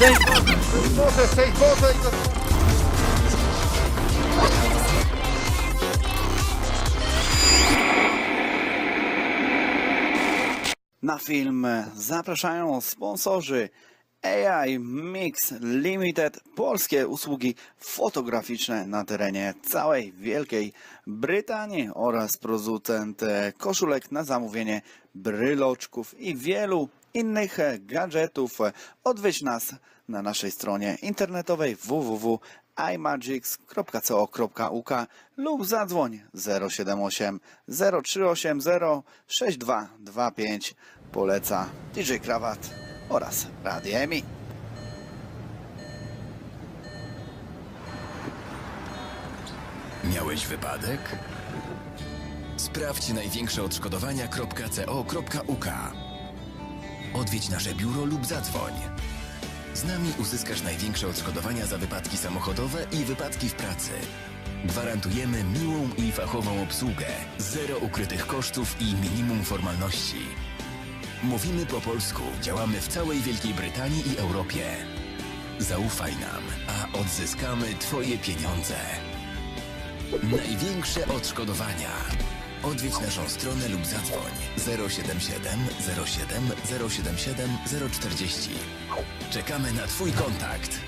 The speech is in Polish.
Szczęść Boże! Szczęść Boże! I. Na film zapraszają sponsorzy AI Mix Limited, polskie usługi fotograficzne na terenie całej Wielkiej Brytanii oraz producent koszulek na zamówienie, bryloczków i wielu innych gadżetów. Odwiedź nas na naszej stronie internetowej www.imagics.co.uk lub zadzwoń 078 0380 6225 poleca DJ Krawat oraz Radio EMI. Miałeś wypadek? Sprawdź największe odszkodowania.co.uk. Odwiedź nasze biuro lub zadzwoń. Z nami uzyskasz największe odszkodowania za wypadki samochodowe i wypadki w pracy. Gwarantujemy miłą i fachową obsługę, zero ukrytych kosztów i minimum formalności. Mówimy po polsku, działamy w całej Wielkiej Brytanii i Europie. Zaufaj nam, a odzyskamy Twoje pieniądze. Największe odszkodowania. Odwiedź naszą stronę lub zadzwoń 077 07 077 040. Czekamy na Twój kontakt.